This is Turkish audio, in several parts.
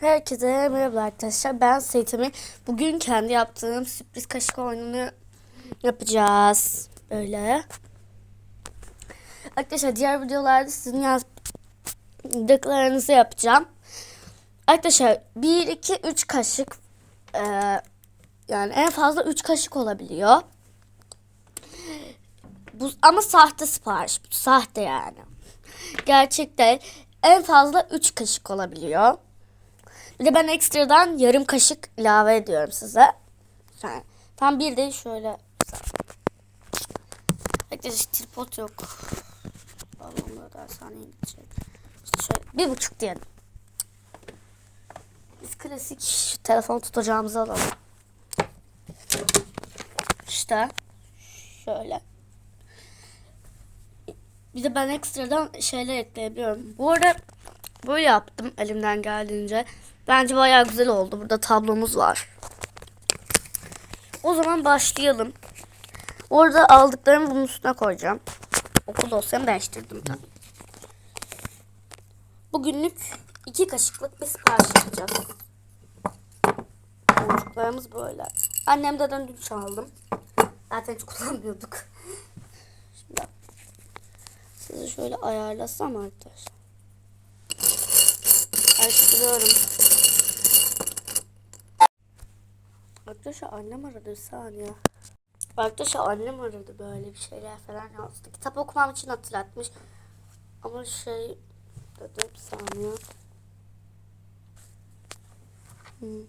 Herkese merhaba arkadaşlar. Ben Seyitemi. Bugün kendi yaptığım sürpriz kaşık oyununu yapacağız. Böyle. Arkadaşlar diğer videolarda sizin yazdıklarınızı yapacağım. Arkadaşlar 1, 2, 3 kaşık eee, yani en fazla 3 kaşık olabiliyor. Bu, ama sahte sipariş. Sahte yani. Gerçekte en fazla 3 kaşık olabiliyor. Bir de ben ekstradan yarım kaşık ilave ediyorum size. Yani tam bir de şöyle. Arkadaşlar tripod yok. Balonla da saniye gidecek. İşte şöyle bir buçuk diyelim. Biz klasik şu telefon tutacağımızı alalım. İşte şöyle. Bir de ben ekstradan şeyler ekleyebiliyorum. Bu arada böyle yaptım elimden geldiğince. Bence bayağı güzel oldu. Burada tablomuz var. O zaman başlayalım. Orada aldıklarımı bunun üstüne koyacağım. Okul dosyamı değiştirdim ben. Bugünlük iki kaşıklık bir sipariş yapacağız. Boncuklarımız böyle. Annemden dün çaldım. Zaten hiç kullanmıyorduk. Şimdi sizi şöyle ayarlasam arkadaşlar. Karıştırıyorum. Arkadaşlar annem aradı bir saniye. Arkadaşlar annem aradı böyle bir şeyler falan yazdı. Kitap okumam için hatırlatmış. Ama şey dedi bir saniye. Hmm.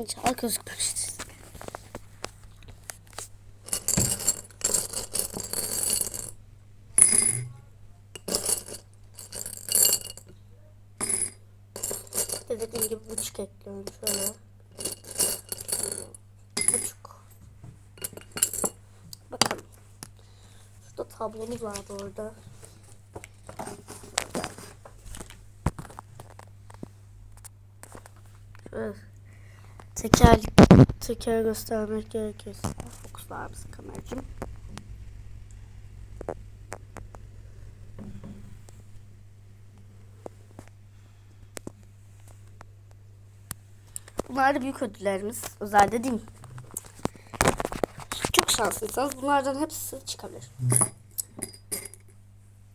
İnşallah gözükmemiştir. İşte dediğim gibi buçuk ekliyorum şöyle. Buçuk. Bakalım. Şurada tablomuz var bu arada. Teker teker göstermek gerekirse fokuslar mısın kameracığım? Bunlar da büyük ödüllerimiz. Özel de değil? Çok şanslıysanız bunlardan hepsi çıkabilir.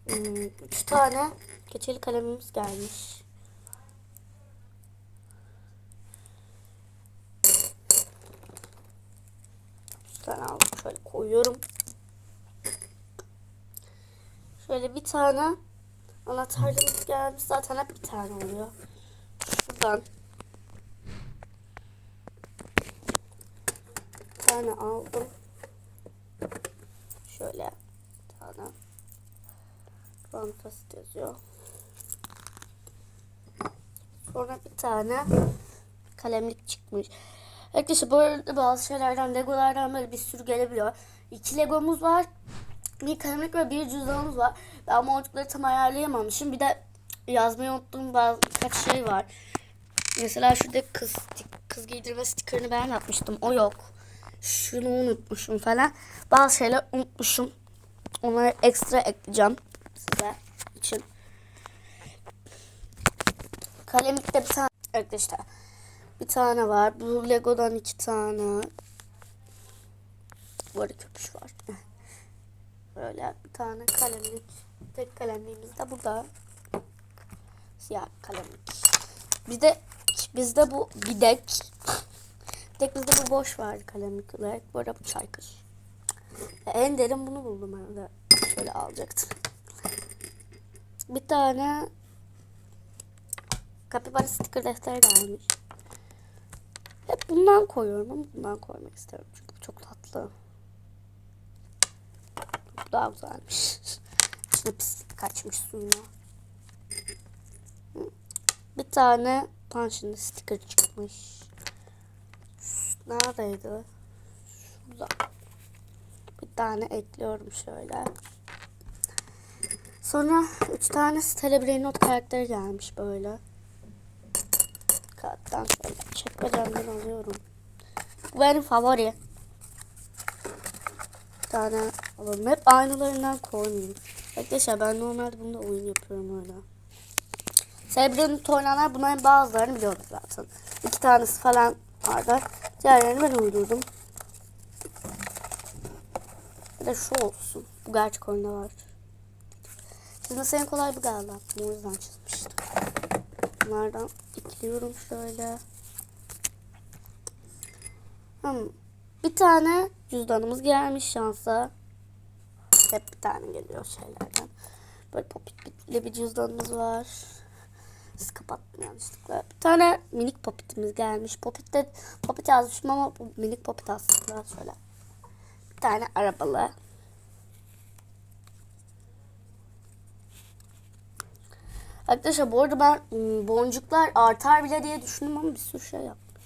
Hmm, üç tane keçeli kalemimiz gelmiş. Üç tane aldım. Şöyle koyuyorum. Şöyle bir tane anahtarlığımız gelmiş. Zaten hep bir tane oluyor. Şuradan bir tane aldım. Şöyle bir tane fantasit yazıyor. Sonra bir tane kalemlik çıkmış. Arkadaşlar bu arada bazı şeylerden Legolardan böyle bir sürü gelebiliyor. İki Legomuz var. Bir kalemlik ve bir cüzdanımız var. Ben boncukları tam ayarlayamamışım. Bir de yazmayı unuttuğum bazı birkaç şey var. Mesela şurada kız kız giydirme stikerini ben yapmıştım. O yok. Şunu unutmuşum falan. Bazı şeyler unutmuşum. Onları ekstra ekleyeceğim size için. Kalemlikte bir tane arkadaşlar. Bir tane var. Bu Lego'dan iki tane. Bu arada köpüş var. Böyle bir tane kalemlik. Tek kalemliğimiz de burada. Siyah kalemlik. Bir de bizde bu bidek. Tek bizde bu boş var kalemlik olarak. Bu arada bu çaykır. En derin bunu buldum ben de. Şöyle alacaktım. Bir tane kapibara sticker defter gelmiş. Bundan koyuyorum ama bundan koymak istiyorum. Çünkü çok tatlı. Bu daha güzelmiş. İçine pislik kaçmış suyuna. Bir tane panşında sticker çıkmış. Neredeydi? Şurada. Bir tane ekliyorum şöyle. Sonra üç tane Celebrate Not karakteri gelmiş böyle. Zaten. Şöyle çekmecemden alıyorum. Bu benim favori. Bir tane alalım. Hep aynılarından koymayayım. Arkadaşlar ben normalde bunda oyun yapıyorum öyle. Sabra'nın oynananlar bunların bazılarını biliyorum zaten. İki tanesi falan vardı. Diğerlerini ben uydurdum. Bir de şu olsun. Bu gerçek oyunda var. Sizin senin kolay bir galiba. O yüzden çizmiştim. Bunlardan ekliyorum şöyle. Hmm. Bir tane cüzdanımız gelmiş şansa. Hep bir tane geliyor şeylerden. Böyle popitli bir cüzdanımız var. Siz kapattım yanlışlıkla. Bir tane minik popitimiz gelmiş. Popitte popit yazmışım ama bu minik popit aslında şöyle. Bir tane arabalı. Arkadaşlar bu arada ben ım, boncuklar artar bile diye düşündüm ama bir sürü şey yapmış.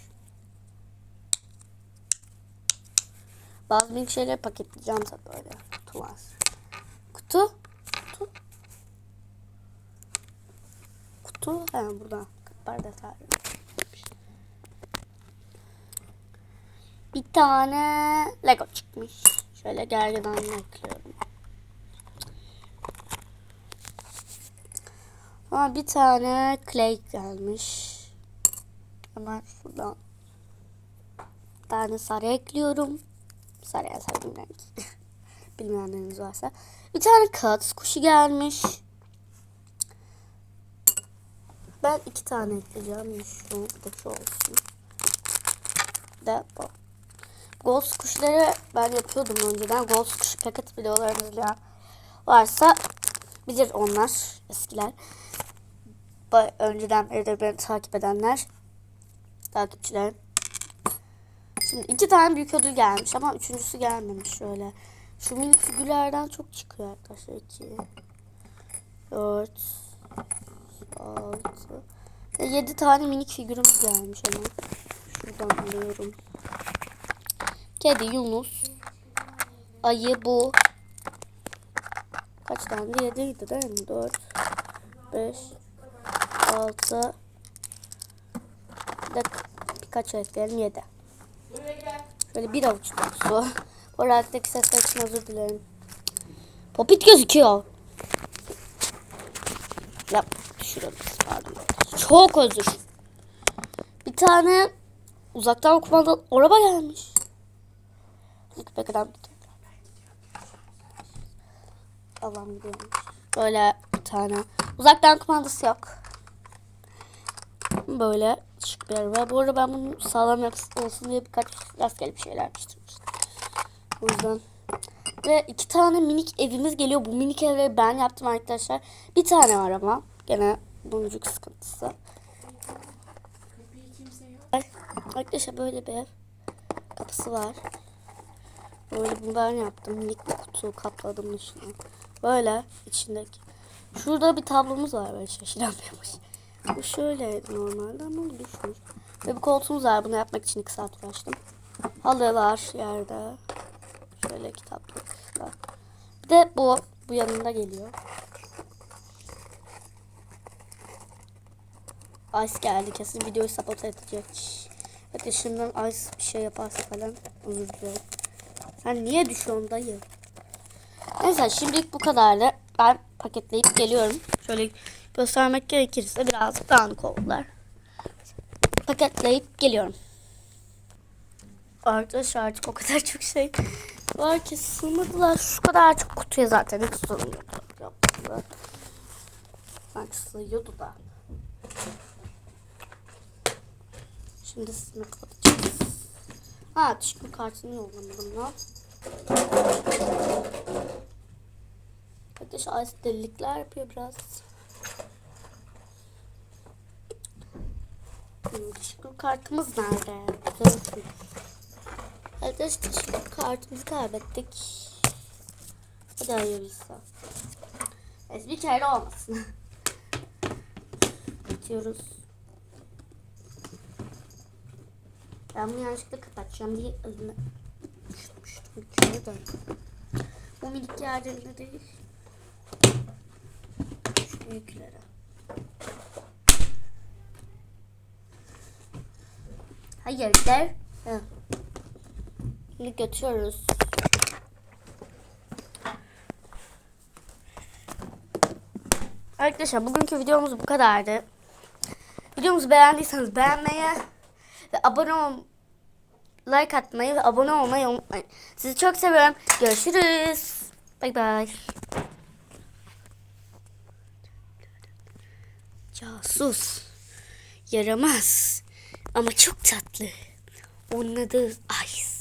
Bazı minik şeyleri paketleyeceğim tabii böyle. Kutu var. Kutu. Kutu. Kutu. He burada. Kaplar detaylı. Bir tane Lego çıkmış. Şöyle gergedanını ekliyorum. Ama bir tane clay gelmiş. Hemen şuradan bir tane sarı ekliyorum. Sarıya sevdiğim renk. Bilmeyenleriniz varsa. Bir tane kağıt kuşu gelmiş. Ben iki tane ekleyeceğim. Şu bir şu olsun. De bu. Ghost kuşları ben yapıyordum önceden. Ghost kuşu paket videolarını izleyen varsa bilir onlar eskiler. Ba- Önceden beridir beni takip edenler takipçilerim. Şimdi iki tane büyük ödül gelmiş ama üçüncüsü gelmemiş şöyle. Şu minik figürlerden çok çıkıyor arkadaşlar. 2 4 6 ve 7 tane minik figürümüz gelmiş ama. Şuradan alıyorum. Kedi, Yunus, ayı bu. Kaç tane? 7'ydi değil mi? 4 5 6 bir de birkaç ekleyelim 7. Şöyle bir avuç dolusu. Bu aralıktaki sesler için özür dilerim. Popit gözüküyor. Ya düşürelim pardon. Çok özür. Bir tane uzaktan kumandalı araba gelmiş. Köpek adam Allah'ım gidiyormuş. Böyle bir tane. Uzaktan kumandası yok. Böyle şık bir araba. Bu arada ben bunu sağlam yapısı olsun diye birkaç rastgele bir şeyler yapıştırmıştım. O yüzden. Ve iki tane minik evimiz geliyor. Bu minik evleri ben yaptım arkadaşlar. Bir tane var ama. Gene boncuk sıkıntısı. Arkadaşlar böyle bir ev. Kapısı var. Böyle bunu ben yaptım. Minik bir kutu kapladım dışına. Böyle içindeki. Şurada bir tablomuz var böyle şaşıramıyormuş. Bu şöyle normalde ama bu düşmüş. Ve bir koltuğumuz var. Bunu yapmak için iki saat uğraştım. Halılar yerde. Şöyle kitaplıklar. Bir de bu. Bu yanında geliyor. Ice geldi. Kesin videoyu sabote edecek. Hadi şimdiden Ice bir şey yaparsa falan özür dilerim. Sen niye düşüyorsun dayı? Neyse şimdilik bu kadardı. Ben paketleyip geliyorum. Şöyle göstermek gerekirse biraz dağınık oldular. Paketleyip geliyorum. Arkadaşlar artık o kadar çok şey var ki sığmadılar. Şu kadar çok kutuya zaten hiç sığmıyordu. Yaptılar. Sanki sığıyordu da. Şimdi sizinle kapatacağız. Ha teşekkür kartını yollamadım lan. Arkadaşlar delilikler yapıyor biraz. Hmm, Teşekkür kartımız nerede? Arkadaşlar teşekkür kartımızı kaybettik. Hadi hayırlısı. Neyse bir kere olmasın. Bitiyoruz. Ben bunu yanlışlıkla kapatacağım diye eline düşmüştüm bir de. Bu minik yerlerinde değil. Şu büyüklere. Hayır der. Götürüyoruz. Arkadaşlar bugünkü videomuz bu kadardı. Videomuzu beğendiyseniz beğenmeyi ve abone ol like atmayı ve abone olmayı unutmayın. Sizi çok seviyorum. Görüşürüz. Bay bay. Casus. Yaramaz. Ama çok tatlı. Onun adı Ice.